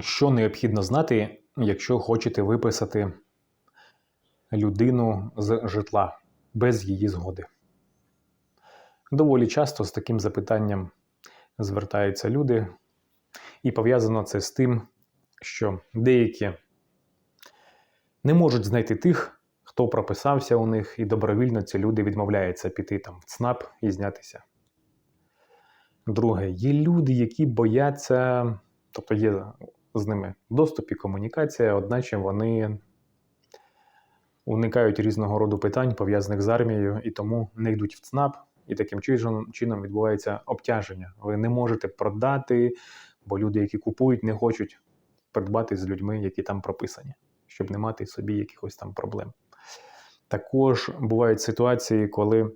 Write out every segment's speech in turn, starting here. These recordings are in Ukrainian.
Що необхідно знати, якщо хочете виписати людину з житла без її згоди? Доволі часто з таким запитанням звертаються люди, і пов'язано це з тим, що деякі не можуть знайти тих, хто прописався у них, і добровільно ці люди відмовляються піти там в ЦНАП і знятися. Друге, є люди, які бояться, тобто є з ними доступ і комунікація, одначе вони уникають різного роду питань, пов'язаних з армією, і тому не йдуть в ЦНАП, і таким чином, відбувається обтяження. Ви не можете продати, бо люди, які купують, не хочуть придбати з людьми, які там прописані, щоб не мати собі якихось там проблем. Також бувають ситуації, коли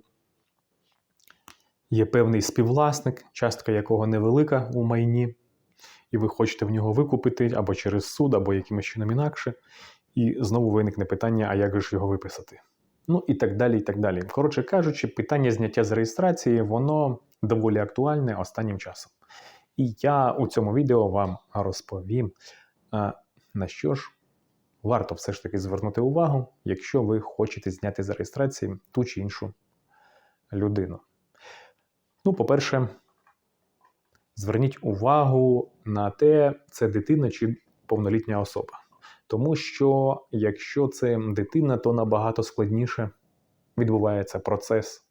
є певний співвласник, частка якого невелика у майні, і ви хочете в нього викупити або через суд, або якимось чином інакше. І знову виникне питання, а як же ж його виписати? Ну і так далі. і так далі. Коротше кажучи, питання зняття з реєстрації, воно доволі актуальне останнім часом. І я у цьому відео вам розповім, на що ж варто все ж таки звернути увагу, якщо ви хочете зняти з реєстрації ту чи іншу людину. Ну, по-перше, зверніть увагу на те, це дитина чи повнолітня особа. Тому що якщо це дитина, то набагато складніше відбувається процес.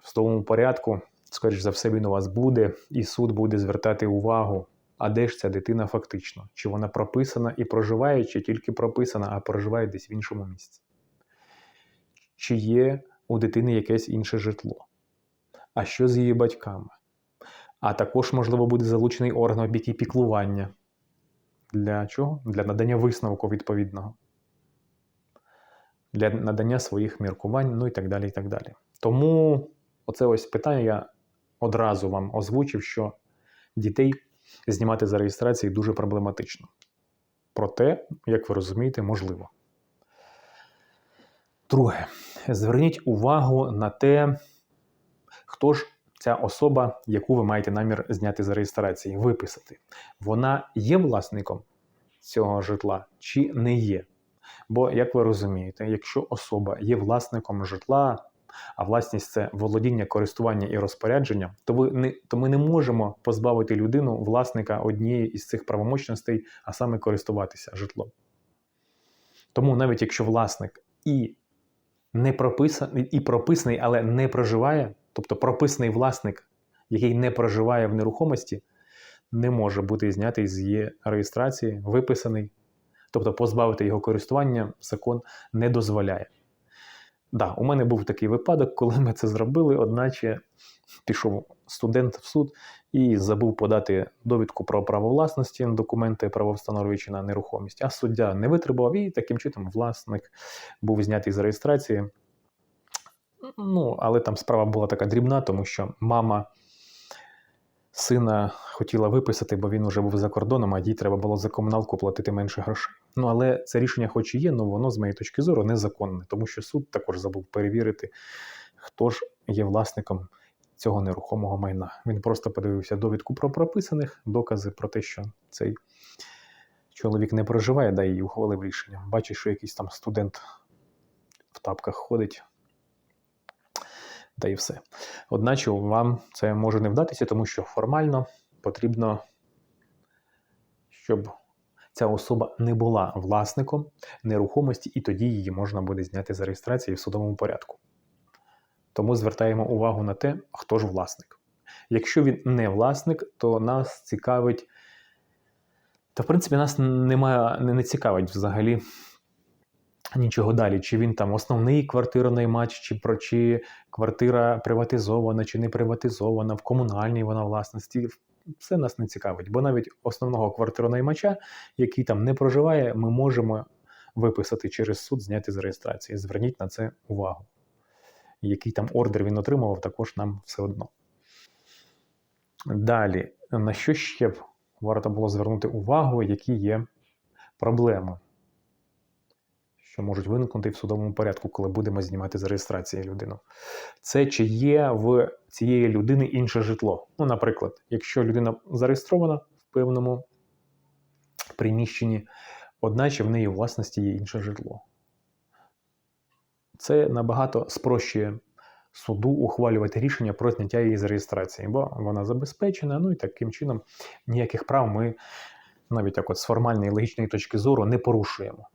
В тому порядку, скоріш за все, він у вас буде, і суд буде звертати увагу, а де ж ця дитина фактично? Чи вона прописана і проживає, чи тільки прописана, а проживає десь в іншому місці? Чи є у дитини якесь інше житло? А що з її батьками? А також, можливо, буде залучений орган опіки піклування. Для чого? Для надання висновку відповідного, для надання своїх міркувань, ну і так далі. і так далі. Тому оце ось питання я одразу вам озвучив, що дітей знімати за реєстрації дуже проблематично. Проте, як ви розумієте, можливо. Друге, зверніть увагу на те, хто ж ця особа, яку ви маєте намір зняти з реєстрації, виписати, вона є власником цього житла чи не є. Бо, як ви розумієте, якщо особа є власником житла, а власність це володіння, користування і розпорядження, то ви не то ми не можемо позбавити людину власника однієї із цих правомочностей, а саме користуватися житлом. Тому навіть якщо власник і не прописаний, і прописаний, але не проживає, тобто прописаний власник, який не проживає в нерухомості, не може бути знятий з її реєстрації, виписаний, тобто позбавити його користування закон не дозволяє. Да, у мене був такий випадок, коли ми це зробили, одначе пішов студент в суд і забув подати довідку про право власності, документи правовстановлюючи на нерухомість, а суддя не витримав і таким чином власник був знятий з реєстрації. Ну, але там справа була така дрібна, тому що мама сина хотіла виписати, бо він уже був за кордоном, а їй треба було за комуналку платити менше грошей. Ну але це рішення, хоч і є, але воно, з моєї точки зору, незаконне, тому що суд також забув перевірити, хто ж є власником цього нерухомого майна. Він просто подивився довідку про прописаних, докази про те, що цей чоловік не проживає, да і ухвалив рішення. Бачить, що якийсь там студент в тапках ходить та і все. Одначе вам це може не вдатися, тому що формально потрібно, щоб ця особа не була власником нерухомості, і тоді її можна буде зняти з реєстрації в судовому порядку. Тому звертаємо увагу на те, хто ж власник. Якщо він не власник, то нас цікавить. Та, в принципі, нас немає, не, не цікавить взагалі Нічого далі, чи він там основний квартиронаймач, чи про чи квартира приватизована, чи не приватизована, в комунальній вона власності. Все нас не цікавить, бо навіть основного квартиронаймача, який там не проживає, ми можемо виписати через суд, зняти з реєстрації. Зверніть на це увагу. Який там ордер він отримував, також нам все одно. Далі, на що ще б варто було звернути увагу, які є проблеми? Що можуть виникнути в судовому порядку, коли будемо знімати з реєстрації людину. Це чи є в цієї людини інше житло. Ну, наприклад, якщо людина зареєстрована в певному приміщенні, одначе в неї власності є інше житло. Це набагато спрощує суду ухвалювати рішення про зняття її з реєстрації, бо вона забезпечена, ну і таким чином ніяких прав ми навіть так от з формальної логічної точки зору не порушуємо.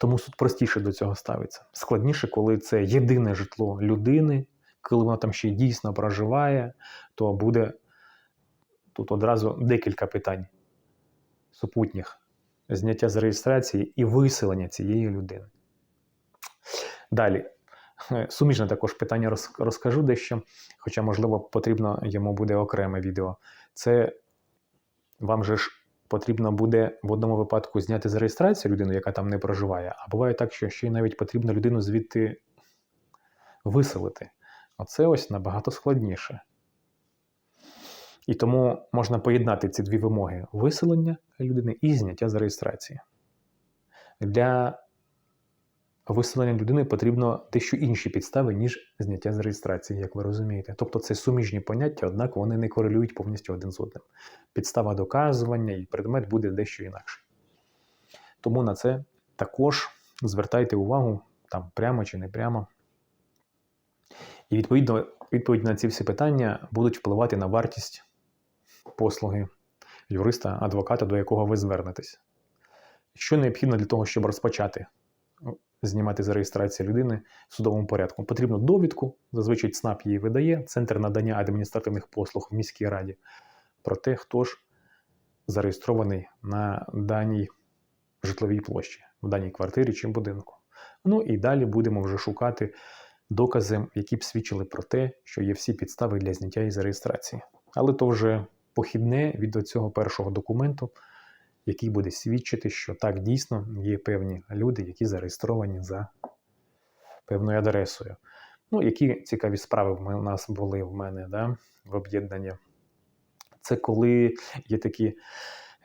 Тому суд простіше до цього ставиться. Складніше, коли це єдине житло людини, коли вона там ще дійсно проживає, то буде тут одразу декілька питань супутніх: зняття з реєстрації і виселення цієї людини. Далі. Суміжне також питання розкажу дещо, хоча, можливо, потрібно йому буде окреме відео. Це вам же ж потрібно буде в одному випадку зняти з реєстрації людину, яка там не проживає, а буває так, що ще й навіть потрібно людину звідти виселити. Оце ось набагато складніше. І тому можна поєднати ці дві вимоги: виселення людини і зняття з реєстрації. Для виселення людини потрібно дещо інші підстави, ніж зняття з реєстрації, як ви розумієте. Тобто це суміжні поняття, однак вони не корелюють повністю один з одним. Підстава доказування і предмет буде дещо інакший. Тому на це також звертайте увагу там прямо чи не прямо. І відповідно, відповідь на ці всі питання будуть впливати на вартість послуги юриста, адвоката, до якого ви звернетесь. Що необхідно для того, щоб розпочати знімати з реєстрації людини в судовому порядку? Потрібно довідку, зазвичай ЦНАП її видає, Центр надання адміністративних послуг в міській раді, про те, хто ж зареєстрований на даній житловій площі, в даній квартирі чи будинку. Ну і далі будемо вже шукати докази, які б свідчили про те, що є всі підстави для зняття із реєстрації. Але то вже похідне від цього першого документу, який буде свідчити, що так дійсно є певні люди, які зареєстровані за певною адресою. Ну, які цікаві справи в нас були в мене да, в об'єднанні. Це коли є такі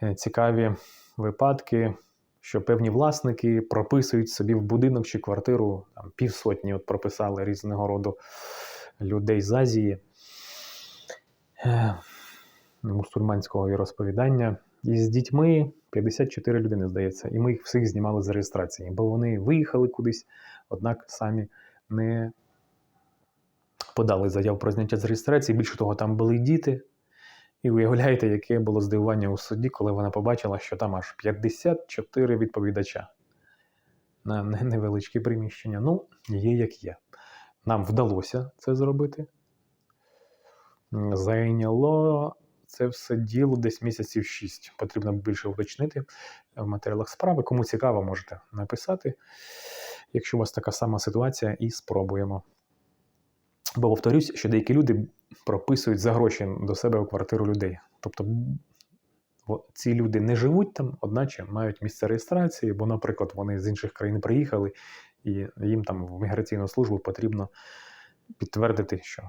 е, цікаві випадки, що певні власники прописують собі в будинок чи квартиру там, півсотні, от прописали різного роду людей з Азії е, мусульманського віросповідання. І з дітьми 54 людини, здається, і ми їх всіх знімали з реєстрації, бо вони виїхали кудись, однак самі не подали заяв про зняття з реєстрації. Більше того, там були діти. І уявляєте, яке було здивування у суді, коли вона побачила, що там аж 54 відповідача на не- невеличке приміщення. Ну, є як є. Нам вдалося це зробити. Зайняло це все діло десь місяців 6. Потрібно більше уточнити в матеріалах справи. Кому цікаво, можете написати, якщо у вас така сама ситуація, і спробуємо. Бо повторюсь, що деякі люди прописують за гроші до себе у квартиру людей. Тобто ці люди не живуть там, одначе мають місце реєстрації, бо, наприклад, вони з інших країн приїхали, і їм там в міграційну службу потрібно підтвердити, що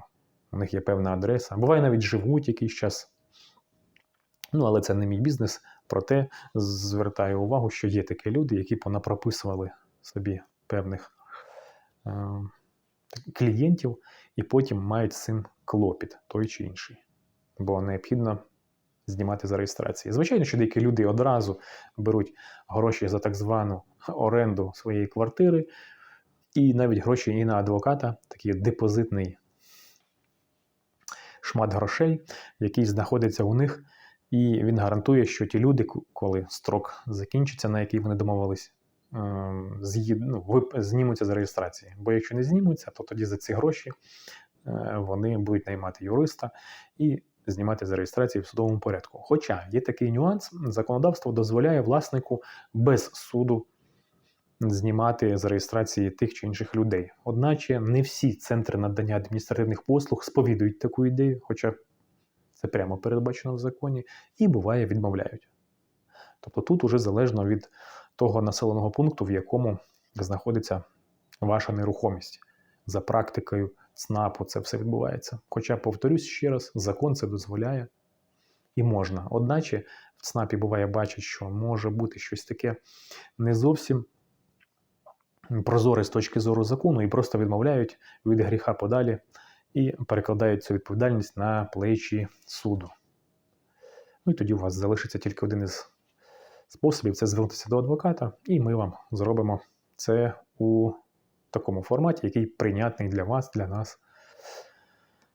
у них є певна адреса. Буває, навіть живуть якийсь час. Ну, але це не мій бізнес. Проте звертаю увагу, що є такі люди, які понапрописували собі певних е, клієнтів, і потім мають цим клопіт той чи інший. Бо необхідно знімати за реєстрації. Звичайно, що деякі люди одразу беруть гроші за так звану оренду своєї квартири, і навіть гроші і на адвоката, такий депозитний шмат грошей, який знаходиться у них, і він гарантує, що ті люди, коли строк закінчиться, на який вони домовились, ем, ну, знімуться з реєстрації. Бо якщо не знімуться, то тоді за ці гроші е, вони будуть наймати юриста і знімати з реєстрації в судовому порядку. Хоча є такий нюанс, законодавство дозволяє власнику без суду знімати з реєстрації тих чи інших людей. Одначе не всі центри надання адміністративних послуг сповідують таку ідею, хоча це прямо передбачено в законі, і буває відмовляють. Тобто тут уже залежно від того населеного пункту, в якому знаходиться ваша нерухомість. За практикою ЦНАПу це все відбувається. Хоча, повторюсь ще раз, закон це дозволяє і можна. Одначе в ЦНАПі буває бачить, що може бути щось таке не зовсім прозоре з точки зору закону, і просто відмовляють від гріха подалі і перекладають цю відповідальність на плечі суду. Ну і тоді у вас залишиться тільки один із способів це звернутися до адвоката, і ми вам зробимо це у такому форматі, який прийнятний для вас, для нас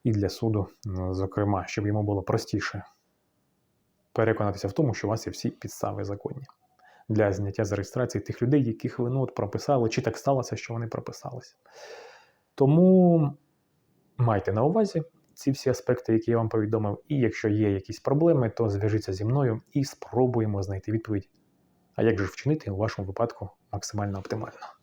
і для суду, зокрема, щоб йому було простіше переконатися в тому, що у вас є всі підстави законні для зняття з реєстрації тих людей, яких ви ну, от прописали, чи так сталося, що вони прописалися. Тому майте на увазі ці всі аспекти, які я вам повідомив, і якщо є якісь проблеми, то зв'яжіться зі мною і спробуємо знайти відповідь. А як же вчинити у вашому випадку максимально оптимально?